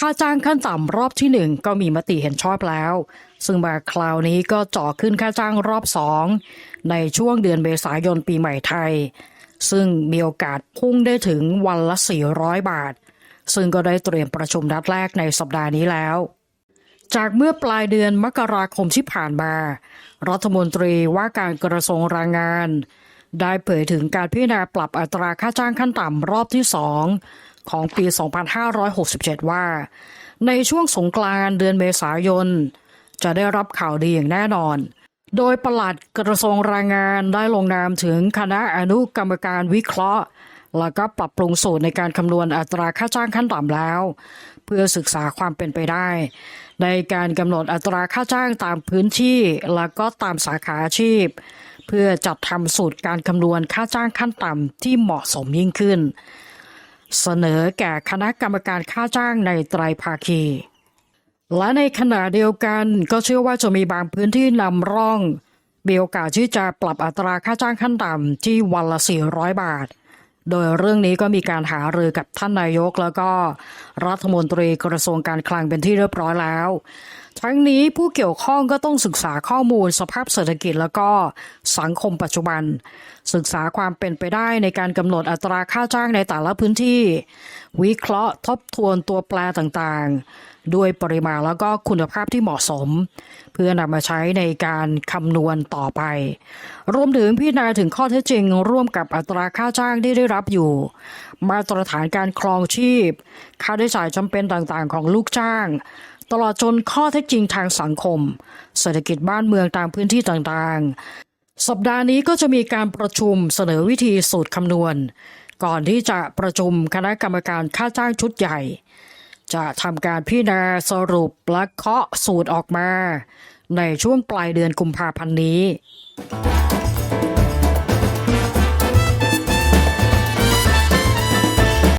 ค่าจ้างขั้นต่ำรอบที่หนึ่งก็มีมติเห็นชอบแล้ว ซึ่งมาคราวนี้ก็เจ่อขึ้นค่าจ้างรอบสองในช่วงเดือนเมษายนปีใหม่ไทย ซึ่งมีโอกาสพุ่งได้ถึงวันละ 400 บาท ซึ่งก็ได้เตรียมประชุมนัดแรกในสัปดาห์นี้แล้ว จากเมื่อปลายเดือนมกราคมที่ผ่านมา รัฐมนตรีว่าการกระทรวงแรงงาน ได้เผยถึงการพิจารณาปรับอัตราค่าจ้างขั้นต่ำรอบที่2 ของปี 2567 ว่า ในช่วงสงกรานต์เดือนเมษายน จะได้รับข่าวดีอย่างแน่นอน โดยประหลัดกระทรวงแรงงานได้ลงนามถึงคณะอนุกรรมการวิเคราะห์ แล้วก็ปรับปรุงสูตรในการคำนวณอัตราค่าจ้างขั้นต่ำแล้ว เพื่อศึกษาความเป็นไปได้ ในการกำหนดอัตราค่าจ้างตามพื้นที่ แล้วก็ตามสาขาอาชีพเพื่อจัดทำสูตรการคำนวณค่าจ้างขั้นต่ำที่เหมาะสมยิ่งขึ้น เสนอแก่คณะกรรมการค่าจ้างในไตรภาคี และในขณะเดียวกันก็เชื่อว่าจะมีบางพื้นที่นำร่องมีโอกาสที่จะปรับอัตราค่าจ้างขั้นต่ำที่วันละ 400 บาท โดยเรื่องนี้ก็มีการหารือกับท่านนายกแล้วก็รัฐมนตรีกระทรวงการคลังเป็นที่เรียบร้อยแล้ว ทั้งนี้ผู้เกี่ยวข้องก็ต้องศึกษาข้อมูลสภาพเศรษฐกิจแล้วก็สังคมปัจจุบัน ศึกษาความเป็นไปได้ในการกำหนดอัตราค่าจ้างในแต่ละพื้นที่ วิเคราะห์ทบทวนตัวแปรต่างๆ ด้วยปริมาณแล้วก็คุณภาพที่เหมาะสม เพื่อนำมาใช้ในการคำนวณต่อไป รวมถึงพิจารณาถึงข้อเท็จจริง ร่วมกับอัตราค่าจ้างที่ได้รับอยู่ มาตรฐานการครองชีพ ค่าใช้จ่ายจำเป็นต่างๆ ของลูกจ้าง ตลอดจนข้อเท็จจริงทางสังคม เศรษฐกิจบ้านเมืองตามพื้นที่ต่างๆ สัปดาห์นี้ก็จะมีการประชุมเสนอวิธีสูตรคำนวณ ก่อนที่จะประชุมคณะกรรมการค่าจ้างชุดใหญ่ จะทำการพิจารณาสรุปและเคาะสูตรออกมา ในช่วงปลายเดือนกุมภาพันธ์นี้